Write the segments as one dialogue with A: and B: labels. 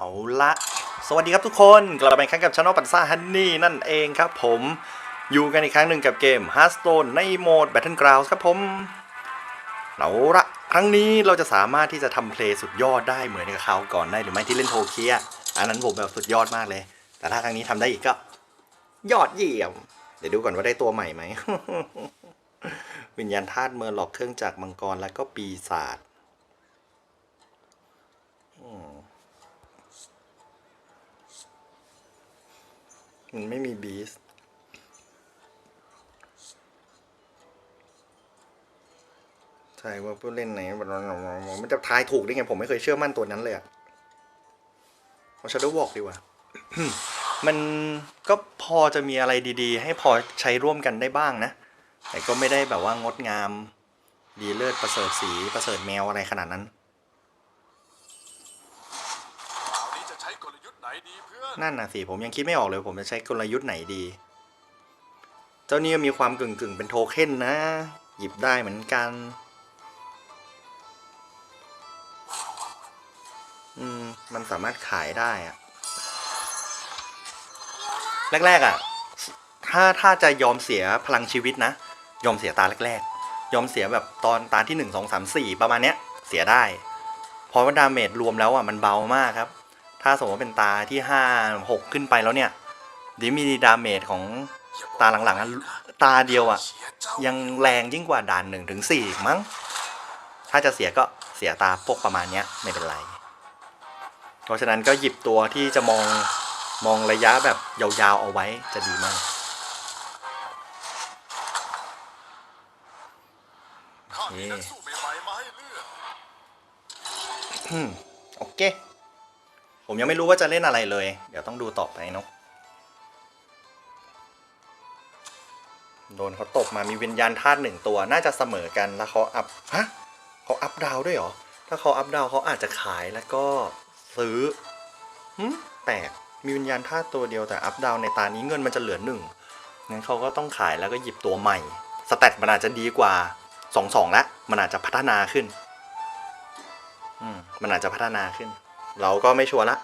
A: เอาละสวัสดีครับทุกคนกลับมาอีกครั้งกับช anel ปันซ่าฮันนี่นั่นเองครับผมอยู่กันอีกครั้งหนึ่งกับเกม Hearthstone ในโหมด Battlegrounds ครับผมเอาละครั้งนี้เราจะสามารถที่จะทำเพลย์สุดยอดได้เหมือนกับคราวก่อนได้หรือไม่ที่เล่นโทเคียอันนั้นผมแบบสุดยอดมากเลย แต่ถ้าครั้งนี้ทำได้อีกก็ ยอดเยี่ยม เดี๋ยวดูก่อนว่าได้ตัวใหม่ไหมวิญญาณธาตุเมอร์หลอกเครื่องจักรมังกรและก็ปีศาจ มันไม่มีบีสใช่ว่าผู้เล่นไหนมันจะทายถูกได้ไง ผมไม่เคยเชื่อมั่นตัวนั้นเลยอะเอาชาร์ดวอกดีกว่า มันก็พอจะมีอะไรดีๆ ให้พอใช้ร่วมกันได้บ้างนะ แต่ก็ไม่ได้แบบว่างดงาม ดีเลิศประเสริฐสีประเสริฐแมวอะไรขนาดนั้น
B: คราวนี้จะใช้กลยุทธ์ไหนดีเพื่อ นั่
A: นน่ะสิผมยังคิดไม่ออกเลยผมจะใช้กลยุทธ์ไหนดี เจ้านี่มีความกึ่งกึ่งๆเป็นโทเค็นนะ หยิบได้เหมือนกัน อืม มันสามารถขายได้อะแรกๆอะถ้าถ้าจะยอมเสียพลังชีวิตนะ ยอมเสียตาแรกๆ ยอมเสียแบบตอนตาที่หนึ่งสองสามสี่ประมาณเนี้ย เสียได้ เพราะว่าดาเมจรวมแล้วอะมันเบามากครับ ถ้าสมมติว่าเป็นตาที่ห้าหกขึ้นไปแล้วเนี่ยเดี๋ยวมีดาเมจของตาหลังๆอะตาเดียวอะ
B: เชียเจ้า
A: ยังแรงยิ่งกว่าด่านหนึ่งถึงสี่อีกมั้ง ถ้าจะเสียก็เสียตาพวกประมาณเนี้ยไม่เป็นไร เพราะฉะนั้นก็หยิบตัวที่จะมองมองระยะแบบยาวๆเอาไว้จะดีมาก
B: ข้ามีนักสู้ใหม่ๆมาให้เลือก
A: อืมโอเค ผมยังไม่รู้ว่าจะเล่นอะไรเลย เดี๋ยวต้องดูต่อไปเนาะโดนเขาตบมามีวิญญาณธาตุหนึ่งตัวน่าจะเสมอกันแล้วเขาอัพฮะเขาอัพดาวด้วยเหรอ ถ้าเขาอัพดาวเขาอาจจะขายแล้วก็ซื้อหึแปลกมีวิญญาณธาตุตัวเดียวแต่อัพดาวในตานี้เงินมันจะเหลือหนึ่งงั้นเขาก็ต้องขายแล้วก็หยิบตัวใหม่สแตทมันอาจจะดีกว่าสองสองล้วมันอาจจะพัฒนาขึ้น อืมมันอาจจะพัฒนาขึ้น เราก็ไม่ชัวร์ละ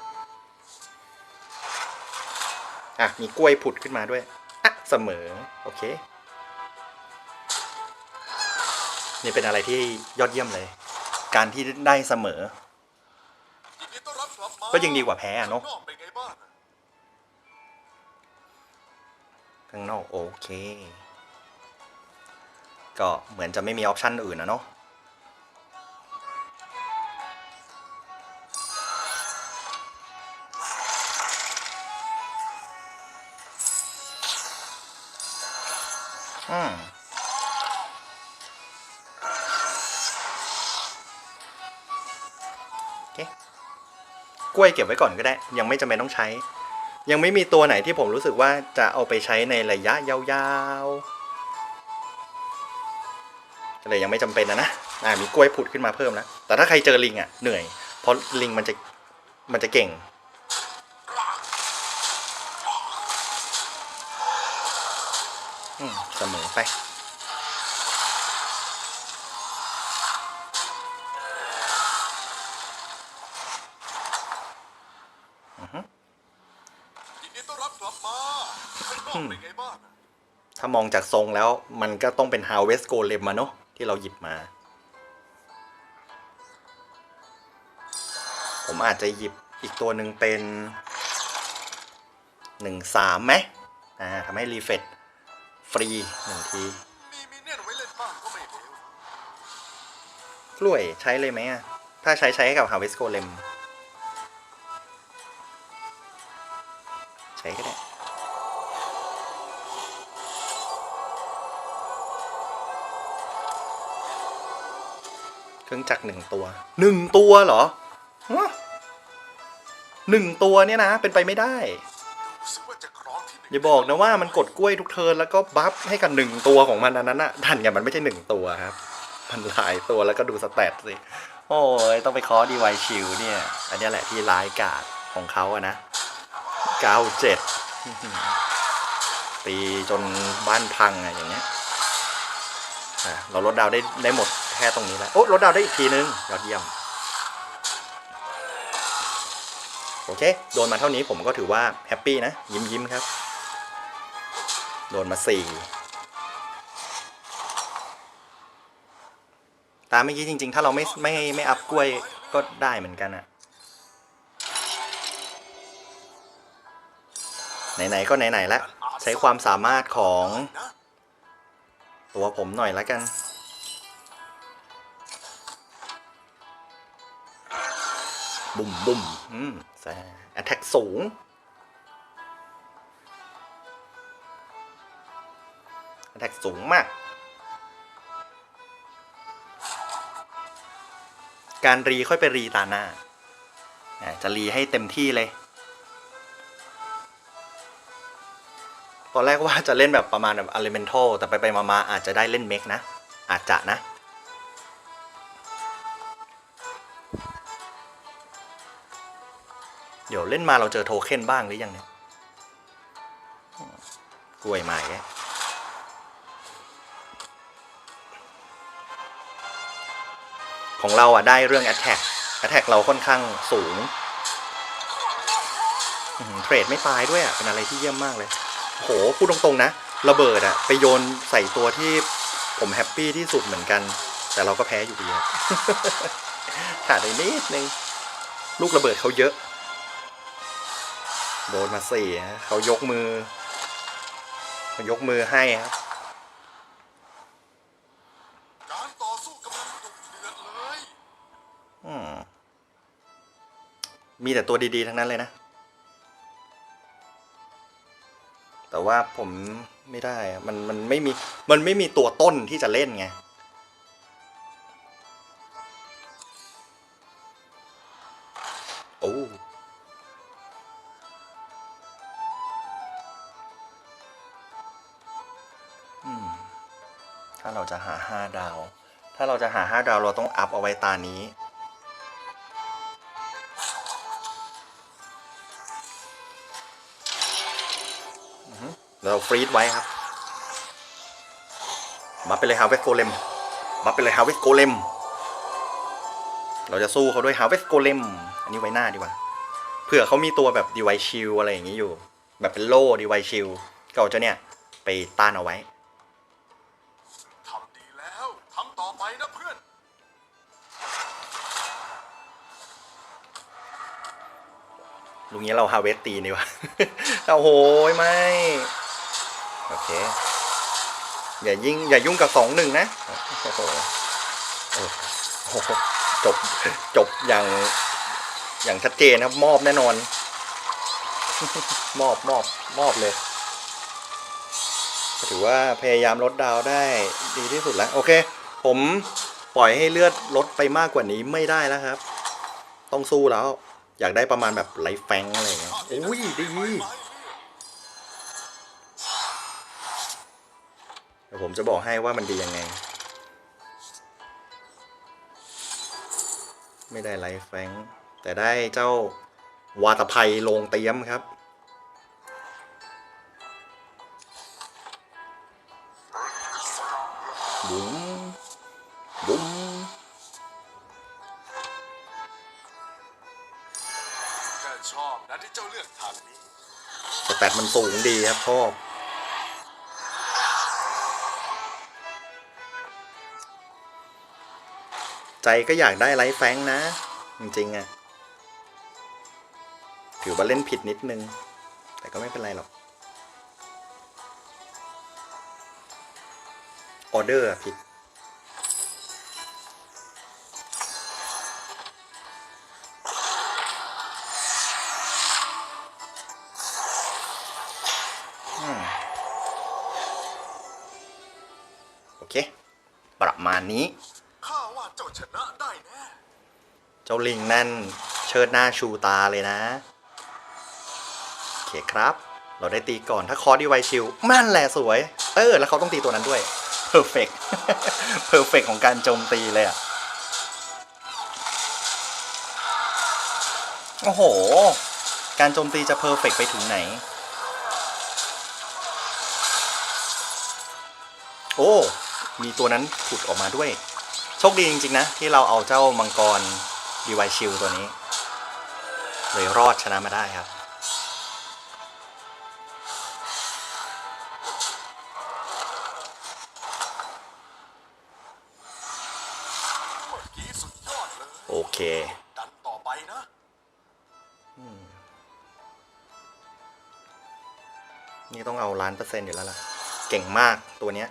A: อะ มีกล้วยผุดขึ้นมาด้วย อะ เสมอ โอเค นี่เป็นอะไรที่ยอดเยี่ยมเลย การที่ได้เสมอ
B: ก็
A: ยังดีกว่าแพ้อะเนอะ
B: ข้าง
A: นอกโอเค ก็เหมือนจะไม่มีออปชั่นอื่นนะเนาะ อืมโอเคกล้วยเก็บไว้ก่อนก็ได้ ยังไม่จำเป็นต้องใช้ ยังไม่มีตัวไหนที่ผมรู้สึกว่าจะเอาไปใช้ในระยะยาวๆก็เลยยังไม่จำเป็นนะนะอ่ามีกล้วยผุดขึ้นมาเพิ่มนะแต่ถ้าใครเจอลิงอะเหนื่อย เพราะลิงมันจะมันจะเก่ง มเสมอไป
B: ยินดีต้อนรับกลับมาข้างนอกเป็นไงบ้าง
A: ถ้ามองจากทรงแล้วมันก็ต้องเป็น Harvest Golem มาเนาะที่เราหยิบมา ผมอาจจะหยิบอีกตัวหนึ่งเป็นหนึ่งสามไหมอ่าทำให้รีเฟต ฟรีหนึ่งที
B: มีมีเนี่ยนไว้เล่นบ้างก็ไม่เลว
A: กล้วยใช้เลยไหมอะถ้าใช้ใช้ให้กับ Harvest Golem ใช้ก็ได้เครื่องจักรหนึ่งตัวหนึ่งตัวเหรอหนึ่งตัวเนี่ยนะ เป็นไปไม่ได้
B: รู้สึกว่าจะครองที่หนึ่ง
A: อย่าบอกนะว่ามันกดกล้วยทุกเทิร์นแล้วก็บัฟให้กับหนึ่งตัวของมันอันนั้นอะทันไงมันไม่ใช่หนึ่งตัวครับ มันหลายตัวแล้วก็ดูสแตทสิ โอ้ยต้องไปคอดีไวชิลเนี่ย อันนี้แหละที่ร้ายกาดของเขาอะนะเก้าเจ็ดตีจนบ้านพังอะอย่างเงี้ยเราลดดาวได้ได้หมดแค่ตรงนี้แล้วโอ้ลดดาวได้อีกทีนึงยอดเยี่ยม โอเค โดนมาเท่านี้ผมก็ถือว่าแฮปปี้นะ ยิ้มยิ้มครับ โดนมาสี่ตามเมื่อกี้จริง ๆ ถ้าเราไม่ไม่ไม่อัพกล้วยก็ได้เหมือนกันอะไหน ๆ ก็ไหน ๆ แล้ว ใช้ความสามารถของ ตัวผมหน่อยแล้วกัน บุ่มบุ่มอืมแซ่แอทแทกสูง แอทแทกสูงมาก การรีค่อยไปรีตาหน้าอะจะรีให้เต็มที่เลย ตอนแรกว่าจะเล่นแบบประมาณแบบ elemental แต่ไปไปๆมาๆอาจจะได้เล่นเมกนะ อาจจะนะ ดี๋ยวเล่นมาเราเจอโทเค็นบ้างหรือยังเนี่ยกล้วยใหม่ของเราอะได้เรื่อง attack attack เราค่อนข้างสูงเทรดไม่ตายด้วยอะเป็นอะไรที่เยี่ยมมากเลยโหพูดตรงๆนะ ระเบิดอะ ไปโยนใส่ตัวที่ผมแฮปปี้ที่สุดเหมือนกัน แต่เราก็แพ้อยู่ดีขาดไปนิดนึง ลูกระเบิดเขาเยอะ โดนมาสี่ฮะเขายกมือเขายกมือให้ครับ
B: การต่อสู้กำลังดุเดือดเลย
A: อืมมีแต่ตัวดีๆ ทั้งนั้นเลยนะ แต่ว่าผมไม่ได้อะมันมันไม่มี มันไม่มีตัวต้นที่จะเล่นไง จะหาห้าดาว ถ้าเราจะหาห้าดาวเราต้องอัพเอาไว้ตานี้ เราฟรีดไว้ครับ มาไปเลยฮาเวสโกเลม มาไปเลยฮาเวสโกเลม เราจะสู้เขาด้วยฮาเวสโกเลม อันนี้ไว้หน้าดีกว่า เผื่อเขามีตัวแบบดีไวชิลอะไรอย่างนี้อยู่ แบบเป็นโล่ดีไวชิลก็เอาเจ้าเนี่ยไปต้านเอาไว้
B: ลุ
A: งนี้เราฮาเวสตีนี่วะโอ้โหไม่ โอเค อย่ายิ่งอย่ายุ่งกับสองหนึ่งนะ โอ้โหจบจบอย่างอย่างชัดเจนครับ มอบแน่นอน มอบมอบมอบเลย ถือว่าพยายามลดดาวได้ดีที่สุดแล้ว โอเค ผมปล่อยให้เลือดลดไปมากกว่านี้ไม่ได้แล้วครับ ต้องสู้แล้ว อยากได้ประมาณแบบไลฟ์แฟงอะไรเงี้ยโอ้ยดีเดี๋ยวผมจะบอกให้ว่ามันดียังไง ไม่ได้ไลฟ์แฟงแต่ได้เจ้าวาตภัยลงเตรียมครับ สูงดีครับชอบใจก็อยากได้ไลฟ์แฟงนะ จริงๆอะถือว่าเล่นผิดนิดนึง แต่ก็ไม่เป็นไรหรอก ออเดอร์ผิดาณนี้
B: ข้าว่าเจ้าชนะได้แน่
A: เจ้าลิงนั่นเชิดหน้าชูตาเลยนะโอเคครับ เราได้ตีก่อนถ้าคอร์ดีไวชิลมั่นแหละสวย เออ แล้วเขาต้องตีตัวนั้นด้วยเพอร์เฟกเพอร์เฟกของการโจมตีเลยอะโอ้โห การโจมตีจะเพอร์เฟกไปถึงไหน โอ้ มีตัวนั้นผุดออกมาด้วย โชคดีจริง ๆ นะ ที่เราเอาเจ้ามังกรดีไวชิลตัวนี้ เลยรอดชนะมาได้ครับ
B: เมื่อกี้สุดยอดเลย
A: โอเค
B: ดันต่อไปนะ
A: นี่ต้องเอาล้านเปอร์เซ็นต์อยู่แล้วล่ะ เก่งมากตัวเนี้ย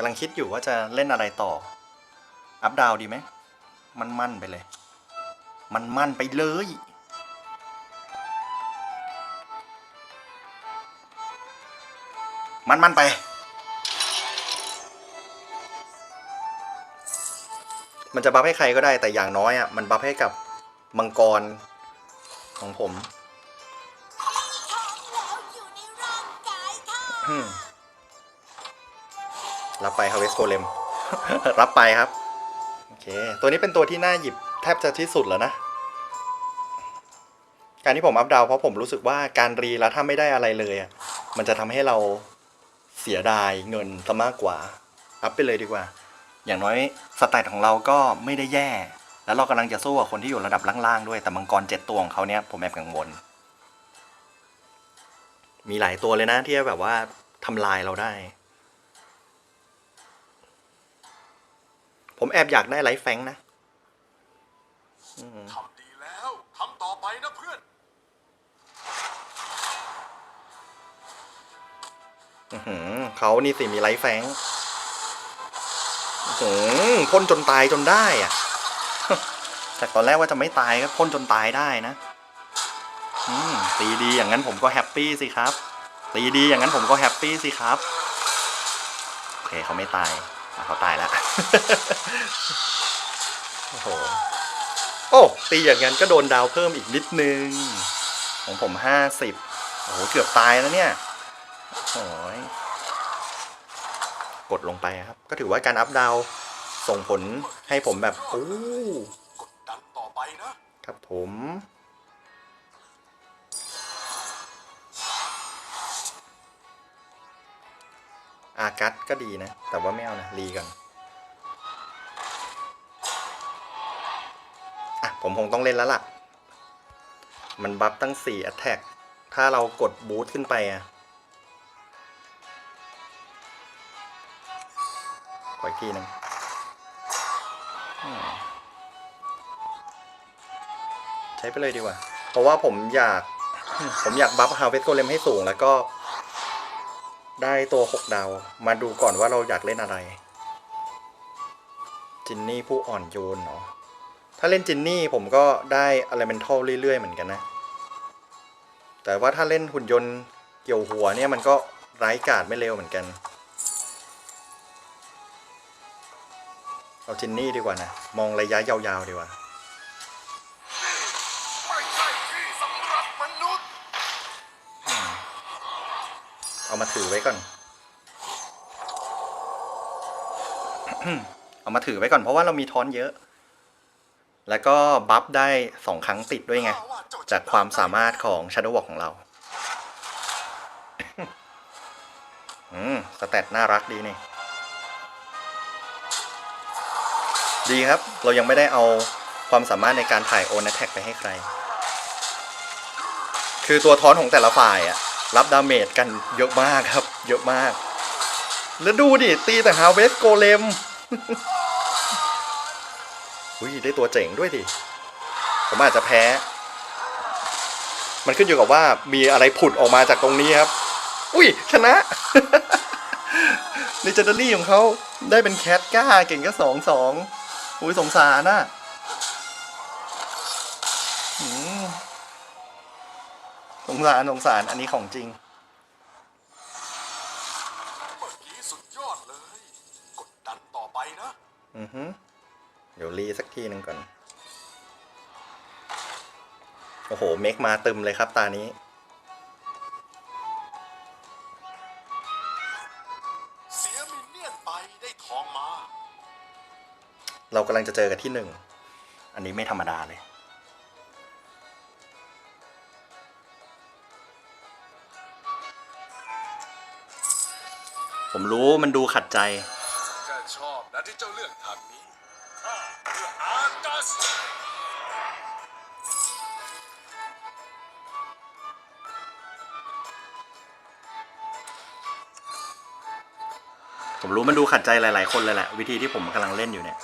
A: กำลังคิดอยู่ว่าจะเล่นอะไรต่อ อัพดาวดีไหม มันมั่นไปเลย มันมั่นไปเลย มันมั่นไป มันจะบัฟให้ใครก็ได้แต่อย่างน้อยอะ มันบัฟให้กับมังกรของผมอืม รับไป Harvest Golem รับไปครับ โอเค ตัวนี้เป็นตัวที่น่าหยิบแทบจะที่สุดแล้วนะ การที่ผมอัพดาวเพราะผมรู้สึกว่าการรีแล้วถ้าไม่ได้อะไรเลยอะมันจะทำให้เราเสียดายเงินซะมากกว่า อัพไปเลยดีกว่า อย่างน้อยสแตทของเราก็ไม่ได้แย่ แล้วเรากำลังจะสู้กับคนที่อยู่ระดับล่างๆด้วยแต่มังกรเจ็ดตัวของเขาเนี่ยผมแอบกังวลมีหลายตัวเลยนะที่แบบว่าทำลายเราได้ ผมแอบอยากได้ไลฟ์แฟงค์นะ
B: ทำดีแล้วทำต่อไปนะเพื่อน
A: อื้อหือเขานี่สิมีไลฟ์แฟงค์อื้อหือพ่นจนตายจนได้อะจากตอนแรกว่าจะไม่ตายก็พ่นจนตายได้นะอืมตีดีอย่างนั้นผมก็แฮปปี้สิครับ ตีดีอย่างนั้นผมก็แฮปปี้สิครับ โอเคเขาไม่ตายอะ เขาตายแล้วโอ้โหโอ้ตีอย่างนั้นก็โดนดาวเพิ่มอีกนิดนึง ของผมห้าสิบโอ้โหเกือบตายแล้วเนี่ยโอ้ยกดลงไปครับ ก็ถือว่าการอัพดาวน์ส่งผลให้ผมแบบโอ้
B: กดดันต่อไปนะ
A: ครับผม อากัสก็ดีนะ แต่ว่าไม่เอานะรีกันอะผมคงต้องเล่นแล้วล่ะ มันบัฟตั้ง4 attack ถ้าเรากดบูทขึ้นไปอะขออีกทีหนึงใช้ไปเลยดีกว่า เพราะว่าผมอยาก ผมอยากบัฟฮาวเวสโกเลมให้สูงแล้วก็ ได้ตัว 6 ดาว มาดูก่อนว่าเราอยากเล่นอะไร จินนี่ผู้อ่อนโยนเนาะถ้าเล่นจินนี่ผมก็ได้อะไรเมนทัลเรื่อยๆ เหมือนกันนะ แต่ว่าถ้าเล่นหุ่นยนต์เกี่ยวหัวเนี่ยมันก็ไร้กาดไม่เร็วเหมือนกัน เอาจินนี่ดีกว่านะ มองระยะยาวๆดีกว่า เอามาถือไว้ก่อน เอามาถือไว้ก่อนเพราะว่าเรามีท้อนเยอะ แล้วก็บัฟได้สองครั้งติดด้วยไง จากความสามารถของ Shadow Walk ของเรา อืม สแตทน่ารักดีนี่ ดีครับ เรายังไม่ได้เอาความสามารถในการถ่ายโอนแท็กไปให้ใคร คือตัวท้อนของแต่ละฝ่ายอะ รับดาเมจกันเยอะมากครับ เยอะมาก แล้วดูดิ ตีแต่ฮาเวสโกเลมอุ้ยได้ตัวเจ๋งด้วยดิ ผมอาจจะแพ้ มันขึ้นอยู่กับว่ามีอะไรผุดออกมาจากตรงนี้ครับ อุ้ย ชนะในจันดารี่ของเขาได้เป็นแคทก้าเก่งก็สองสองอุ้ยสงสารน่ะ งสารสงสารอันนี้ของจริง
B: เมื่อกี้สุดยอดเลย กดดันต่อไปนะ
A: อือฮึเดี๋ยวรีสักทีหนึ่งก่อน โอ้โห เมกมาตึมเลยครับตานี้
B: เสียมินเนี่ยนไปได้ทองมา
A: เรากำลังจะเจอกันที่หนึ่ง อันนี้ไม่ธรรมดาเลย ผมรู้มันดูขัดใจ
B: แค่ชอบนะที่เจ้าเลือกทางนี้พื่ออากัส
A: ผมรู้มันดูขัดใจหลาย ๆ คนเลยแหละ วิธีที่ผมกำลังเล่นอยู่เนี่ย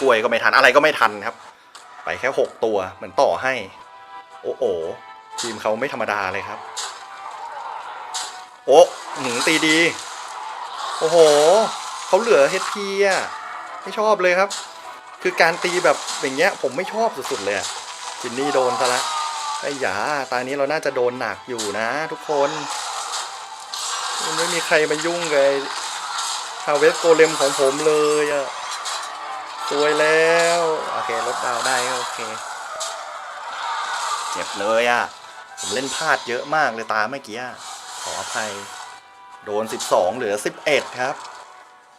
B: ก
A: ล้วยก็ไม่ทันอะไรก็ไม่ทันครับ ไปแค่หกตัวเหมือนต่อให้ โอ้โหทีมเขาไม่ธรรมดาเลยครับ โอ้หนึ่งตีดี โอ้โหเขาเหลือเฮดพีอะไม่ชอบเลยครับ คือการตีแบบอย่างเงี้ย ผมไม่ชอบสุดๆเลยจินนี่โดนซะละไอ้หยาตานี้เราน่าจะโดนหนักอยู่นะ ทุกคนมันไม่มีใครมายุ่งเลยฮาเวสโกเลมของผมเลยอะ สวยแล้ว โอเคลดดาวได้ก็โอเคเจ็บเลยอะผมเล่นพลาดเยอะมากเลยตาเมื่อกี้ขออภัย โดน 12 เหลือ 11 ครับ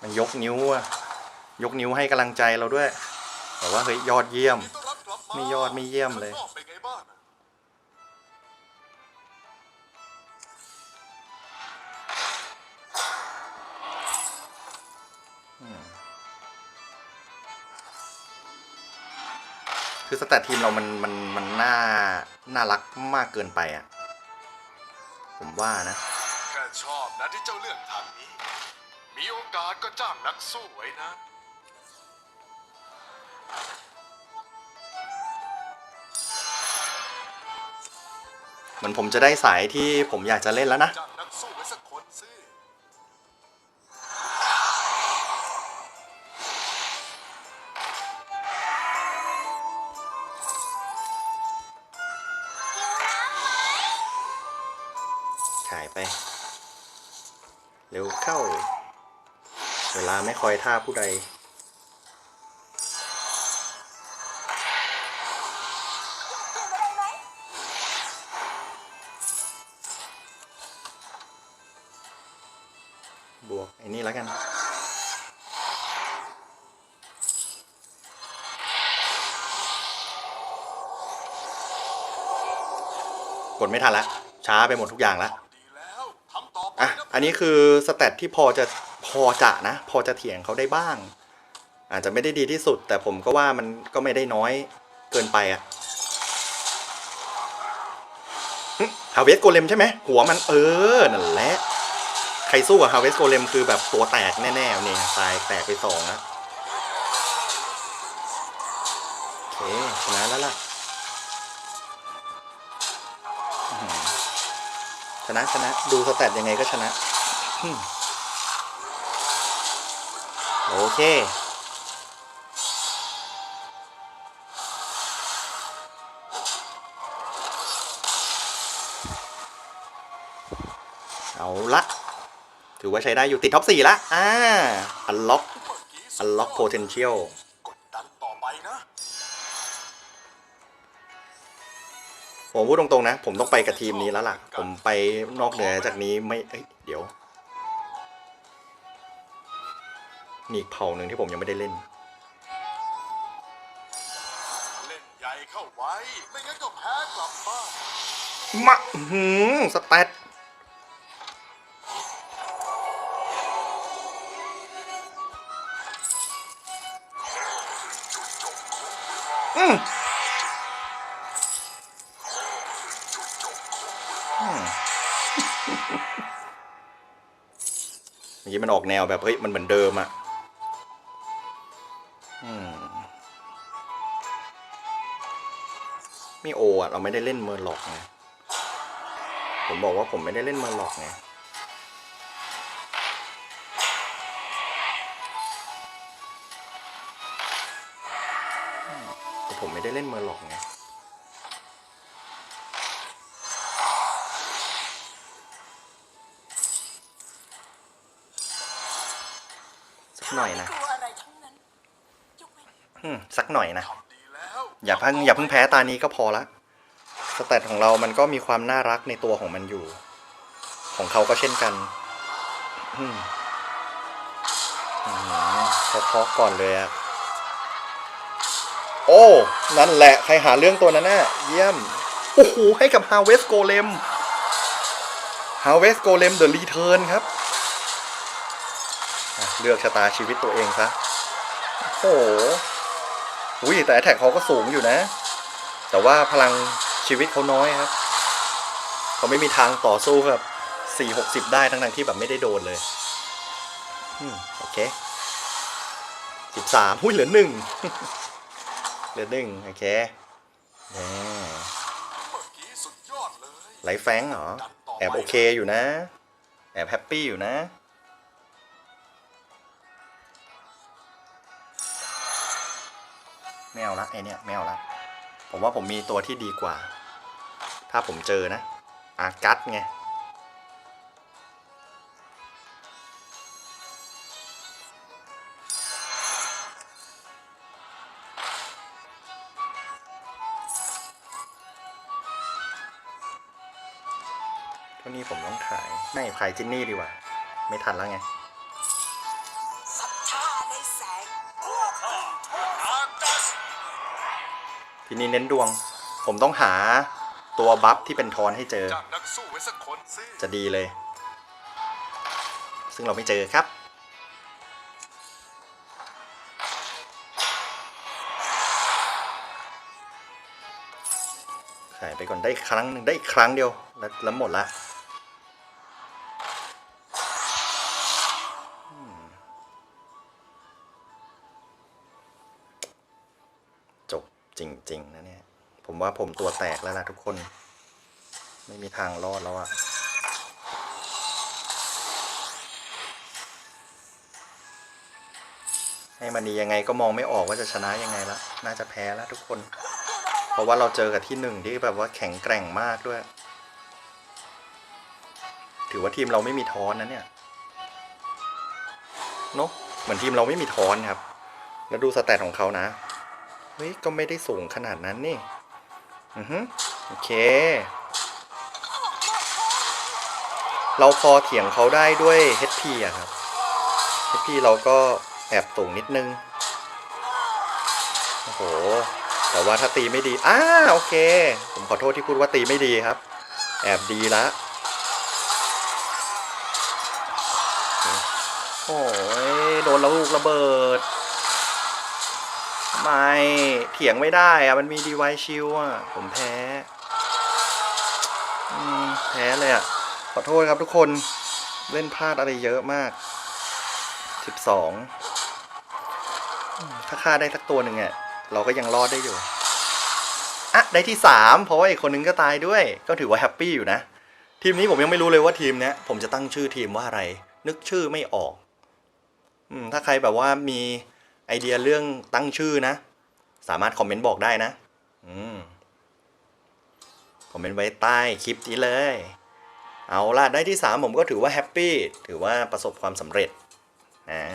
A: มันยกนิ้วอะยกนิ้วให้กำลังใจเราด้วย แต่ว่าเฮ้ยยอดเยี่ยม ไม่ยอดไม่เยี่ยมเลย คือสแตททีมเรามันมันมันน่าน่ารักมากเกินไปอะผมว่านะ
B: แค่ชอบนะที่เจ้าเลือกทางนี้ มีโอกาสก็จ้างนักสู้ไว้นะ
A: เหมือนผมจะได้สายที่ผมอยากจะเล่นแล้วนะ
B: จ้าง ค
A: อยท่าผู้ใด บวกไอ้นี่แล้วกัน กดไม่ทันละ ช้าไปหมดทุกอย่างแล้ว
B: ดีแล้วทำต่อไป
A: อะ
B: นะ
A: อันนี้คือสแตทที่พอจะ พอจะนะ พอจะเถียงเขาได้บ้าง อาจจะไม่ได้ดีที่สุด แต่ผมก็ว่ามันก็ไม่ได้น้อยเกินไปอะฮาเวสโกเลมใช่ไหมหัวมันเออนั่นแหละใครสู้กับฮาเวสโกเลมคือแบบตัวแตกแน่ๆเนี่ยตายแตกไปสองแล้วโอเคชนะแล้วล่ะชนะชนะดูสแตทยังไงก็ชนะ โอเคเอาละถือว่าใช้ได้อยู่ติดท็อปสี่ละอ่าอันล็อก
B: เมื่อกี้สุ
A: อั
B: ด
A: น
B: ย
A: ล็อก potential
B: กดดันต่อไปนะ
A: ผมพูดตรงๆนะ ผมต้องไปกับทีมนี้แล้วล่ะ ผมไปนอกเหนือจากนี้ไม่เอ้ยเดี๋ยว มีอีกเผ่าหนึ่งที่ผมยังไม่ได้เล่น
B: เล่นใหญ่เข้าไว้ ไม่งั้นก็แพ้กลับบ้าน
A: มาอื้อหืมสแตทอืมอืมเมื่อกี้มันออกแนวแบบ เฮ้ย มันเหมือนเดิมอะ มีโออะเราไม่ได้เล่นเมอร์ล็อกไงผมบอกว่าผมไม่ได้เล่นเมอร์ล็อกไงแต่ผมไม่ได้เล่นเมอร์ล็อกไงสักหน่อยนะ
C: กลัวอะไรทั้งนั้นยกเว้น
A: อืมสักหน่อยนะ
B: ทำดีแล้ว
A: อย่าเพิ่งอย่าเพิ่งแพ้ตานี้ก็พอละสแตทของเรามันก็มีความน่ารักในตัวของมันอยู่ ของเขาก็เช่นกันอืมอืมเคาะก่อนเลยอะโอ้ นั่นแหละ ใครหาเรื่องตัวนั้นน่ะ เยี่ยม โอ้โห ให้กับ Harvest Golem Harvest Golem The Return ครับ เลือกชะตาชีวิตตัวเองซะ โอ้โห อุ้ยแต่แท็กเขาก็สูงอยู่นะ แต่ว่าพลังชีวิตเขาน้อยครับ เขาไม่มีทางต่อสู้กับสี่หกสิบได้ทั้งๆที่แบบไม่ได้โดนเลยอืมโอเคสิบสามหุ้ยเหลือหนึ่งเหลือหนึ่งโอเคแอ
B: กี้สุดยอดเลย
A: ไลฟ์แฟงเหรอ แอบโอเคอยู่นะ แอบแฮปปี้อยู่นะ ไม่เอาละไอเนี่ยไม่เอาละผมว่าผมมีตัวที่ดีกว่า ถ้าผมเจอนะอากัสไงเท่านี้ผมต้องขาย ไม่ขายจินนี่ดีกว่า ไม่ทันแล้วไง
C: ทีนี้
A: เน้นดวง ผมต้องหาตัวบัฟที่เป็นทอนให้เจอ
B: จางนักสู้ไว้สักคนสิ
A: จะดีเลย ซึ่งเราไม่เจอครับ ขายไปก่อนได้อีกครั้งหนึ่งได้อีกครั้งเดียวแล้วแล้วหมดละ จริงๆนะเนี่ย ผมว่าผมตัวแตกแล้วล่ะทุกคน ไม่มีทางรอดแล้วอะให้มันดียังไงก็มองไม่ออกว่าจะชนะยังไงละ น่าจะแพ้แล้วทุกคน เพราะว่าเราเจอกับที่หนึ่งที่แบบว่าแข็งแกร่งมากด้วย ถือว่าทีมเราไม่มีท้อนนะเนี่ย เนอะเหมือนทีมเราไม่มีท้อนครับ แล้วดูสแตทของเขานะ ฮ้ย ก็ไม่ได้สูงขนาดนั้นนี่ อือฮึโอเค เราพอเถียงเขาได้ด้วย HP อะครับ HP เราก็แอบสูงนิดนึง โอ้โห แต่ว่าถ้าตีไม่ดี อ้า โอเค ผมขอโทษที่พูดว่าตีไม่ดีครับ แอบดีละ โอ้ย โดนลูกระเบิด ไม่เถียงไม่ได้อะมันมีดีไวชิลอะผมแพ้แพ้เลยอะขอโทษครับทุกคนเล่นพลาดอะไรเยอะมากสิบสองถ้าฆ่าได้สักตัวหนึ่งอะเราก็ยังรอดได้อยู่อะได้ที่สามเพราะว่าอีกคนนึงก็ตายด้วย ก็ถือว่าแฮปปี้อยู่นะ ทีมนี้ผมยังไม่รู้เลยว่าทีมเนี้ยผมจะตั้งชื่อทีมว่าอะไร นึกชื่อไม่ออก อืมถ้าใครแบบว่ามี ไอเดียเรื่องตั้งชื่อนะ สามารถคอมเมนต์บอกได้นะ อืม คอมเมนต์ไว้ใต้คลิปนี้เลย เอาล่ะ ได้ที่ 3 ผมก็ถือว่าแฮปปี้ ถือว่าประสบความสำเร็จ อ่า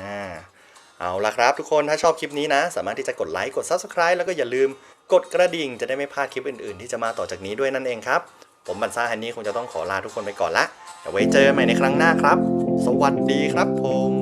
A: เอาล่ะครับทุกคน ถ้าชอบคลิปนี้นะ สามารถที่จะกดไลค์ กด Subscribe แล้วก็อย่าลืมกดกระดิ่ง จะได้ไม่พลาดคลิปอื่นๆ ที่จะมาต่อจากนี้ด้วยนั่นเองครับ ผมบันซ่าฮันนี่คงจะต้องขอลาทุกคนไปก่อนละเดี๋ยวไว้เจอกันใหม่ในครั้งหน้าครับ สวัสดีครับผม